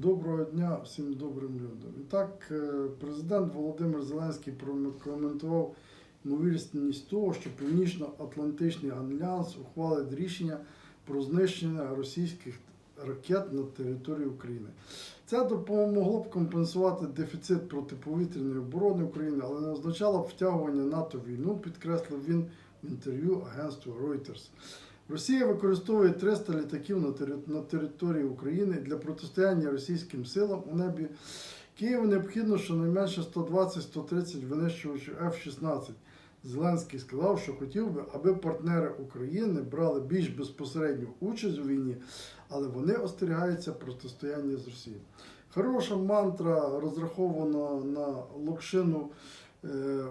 Доброго дня всім добрим людям. І так, е, президент Володимир Зеленський прокоментував ймовірність того, що Північно-Атлантичний альянс ухвалить рішення про знищення російських ракет на території України. Це допомогло б компенсувати дефіцит протиповітряної оборони України, але не означало б втягування НАТО в війну, підкреслив він в інтерв'ю агентству Reuters. Росія використовує 300 літаків на, тери- на території України для протистояння російським силам у небі. Києву необхідно щонайменше 120-130 винищувачів F-16. Зеленський сказав, що хотів би, аби партнери України брали більш безпосередню участь у війні, але вони остерігаються протистояння з Росією. Хороша мантра розрахована на локшину е,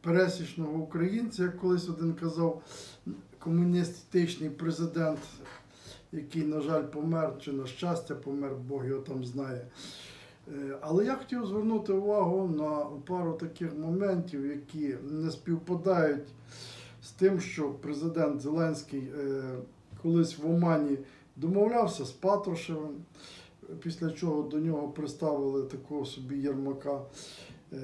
пересічного українця, як колись один казав, комуністичний президент, який, на жаль, помер, чи на щастя помер, Бог його там знає. Е, Але я хотів звернути увагу на пару таких моментів, які не співпадають з тим, що президент Зеленський е, колись в Омані домовлявся з Патрушевим, після чого до нього приставили такого собі Єрмака. Е,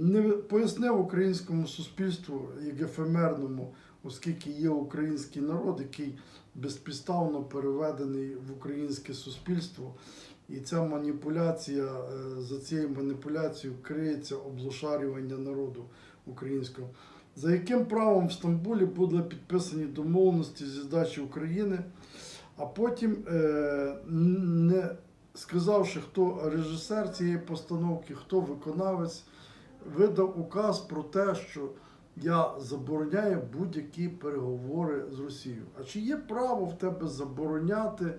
Не пояснив українському суспільству, як ефемерному, оскільки є український народ, який безпідставно переведений в українське суспільство. І ця маніпуляція, е, за цією маніпуляцією криється облошарювання народу українського. За яким правом в Стамбулі були підписані домовленості зі здачі України, а потім, е, не сказавши, хто режисер цієї постановки, хто виконавець, видав указ про те, що я забороняю будь-які переговори з Росією. А чи є право в тебе забороняти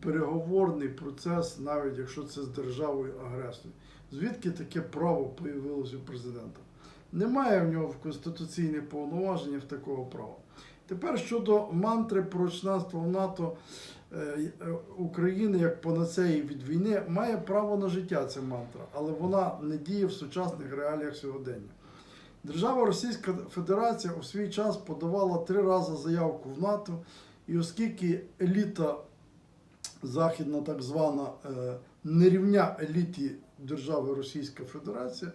переговорний процес, навіть якщо це з державою агресором? Звідки таке право появилось у президента? Немає в нього в конституційних повноваженнях такого права. Тепер щодо мантри про членство в НАТО е, е, України як панацеї від війни має право на життя ця мантра, але вона не діє в сучасних реаліях сьогодення. Держава Російська Федерація у свій час подавала три рази заявку в НАТО, і оскільки еліта західна, так звана, е, не рівня еліті держави Російська Федерація,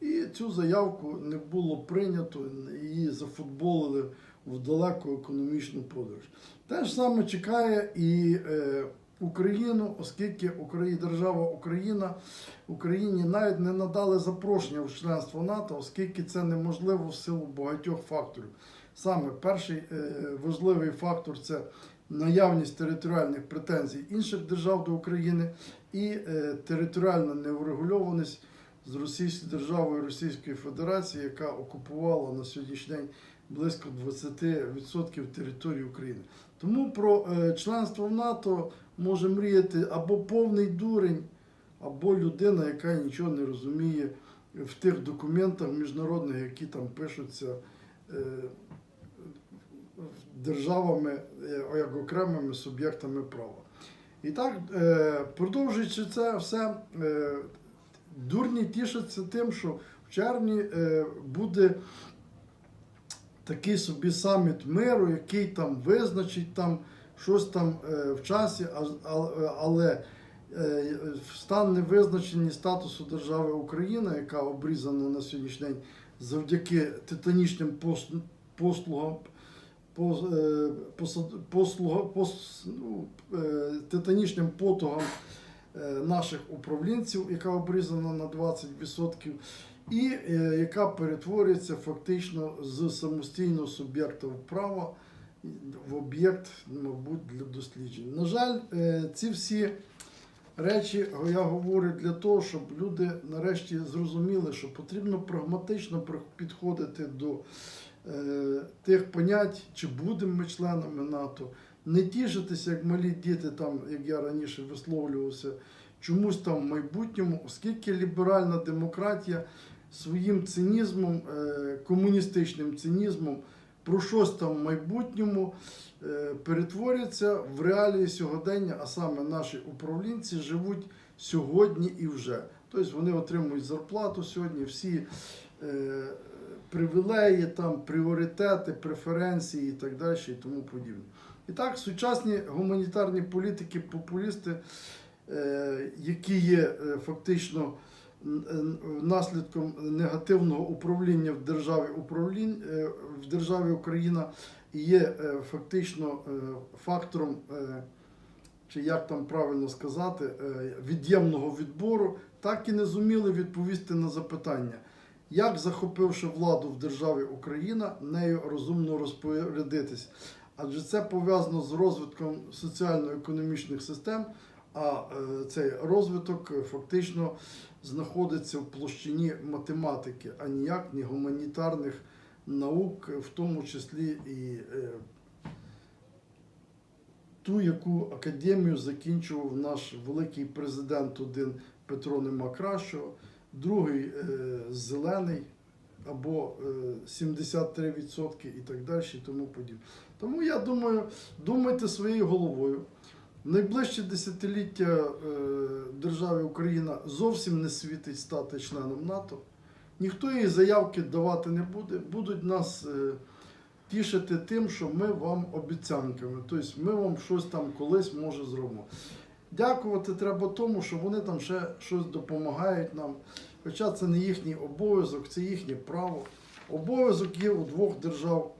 і цю заявку не було прийнято, її зафутболили в далеку економічну подорож. Те ж саме чекає і е, Україну, оскільки Украї- держава Україна Україні навіть не надали запрошення в членство НАТО, оскільки це неможливо в силу багатьох факторів. Саме перший е, важливий фактор це наявність територіальних претензій інших держав до України і е, територіальна неурегульованість з Російською державою Російської Федерації, яка окупувала на сьогоднішній день близько 20% території України. Тому про е, членство в НАТО може мріяти або повний дурень, або людина, яка нічого не розуміє в тих документах міжнародних, які там пишуться е, державами е, як окремими суб'єктами права. І так, продовжуючи це все, дурні тішаться тим, що в червні буде такий собі саміт миру, який там визначить там щось там е, в часі, але е, стан невизначення статусу держави Україна, яка обрізана на сьогоднішній день завдяки титанічним пос- послугам. пос- е, посад- послуга- пос- ну, титанічним потугам е, наших управлінців, яка обрізана на 20%, і е, яка перетворюється фактично з самостійного суб'єкта права в об'єкт, мабуть, для досліджень. На жаль, е, ці всі речі я говорю для того, щоб люди нарешті зрозуміли, що потрібно прагматично підходити до е, тих понять, чи будемо ми членами НАТО, не тішитися, як малі діти, там, як я раніше висловлювався, чомусь там в майбутньому, оскільки ліберальна демократія своїм цинізмом, е, комуністичним цинізмом про щось там в майбутньому е, перетворюється в реалії сьогодення, а саме наші управлінці живуть сьогодні і вже. Тобто вони отримують зарплату сьогодні, всі е, привілеї, там, пріоритети, преференції і так далі, і тому подібне. І так, сучасні гуманітарні політики, популісти які є фактично наслідком негативного управління в державі управлінь е, в державі Україна є е, фактично е, фактором, чи як там правильно сказати, від'ємного відбору, так і не зуміли відповісти на запитання. Як захопивши владу в державі Україна, нею розумно розпорядитись? Адже це пов'язано з розвитком соціально-економічних систем, а е, цей розвиток е, фактично знаходиться в площині математики, а ніяк не гуманітарних наук, в тому числі і е, ту, яку академію закінчував наш великий президент один Петро Нема Кращого, другий е, зелений або е, 73% і так далі, і тому подібне. Тому я думаю, думайте своєю головою. Найближче десятиліття е, державі Україна зовсім не світить стати членом НАТО. Ніхто їй заявки давати не буде. Будуть нас е, тішити тим, що ми вам обіцянками. Тобто ми вам щось там колись може зробимо. Дякувати треба тому, що вони там ще щось допомагають нам. Хоча це не їхній обов'язок, це їхнє право. Обов'язок є у двох держав,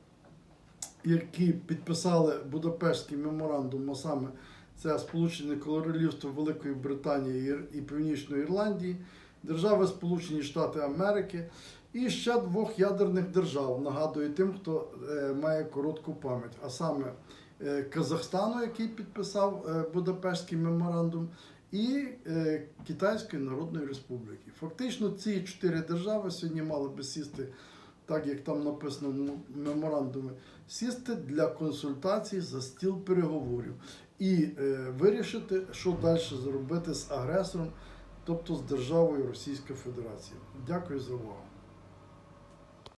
які підписали Будапештський меморандум, а саме це Сполучене Королівство Великої Британії і- Північної Ірландії, держави Сполучені Штати Америки і ще двох ядерних держав. Нагадую тим, хто е, має коротку пам'ять, а саме е, Казахстану, який підписав е, Будапештський меморандум, і Китайської Народної Республіки. Фактично, ці чотири держави сьогодні мали би сісти, так як там написано в меморандумі, сісти для консультацій за стіл переговорів і е, вирішити, що далі зробити з агресором, тобто з державою Російської Федерації. Дякую за увагу.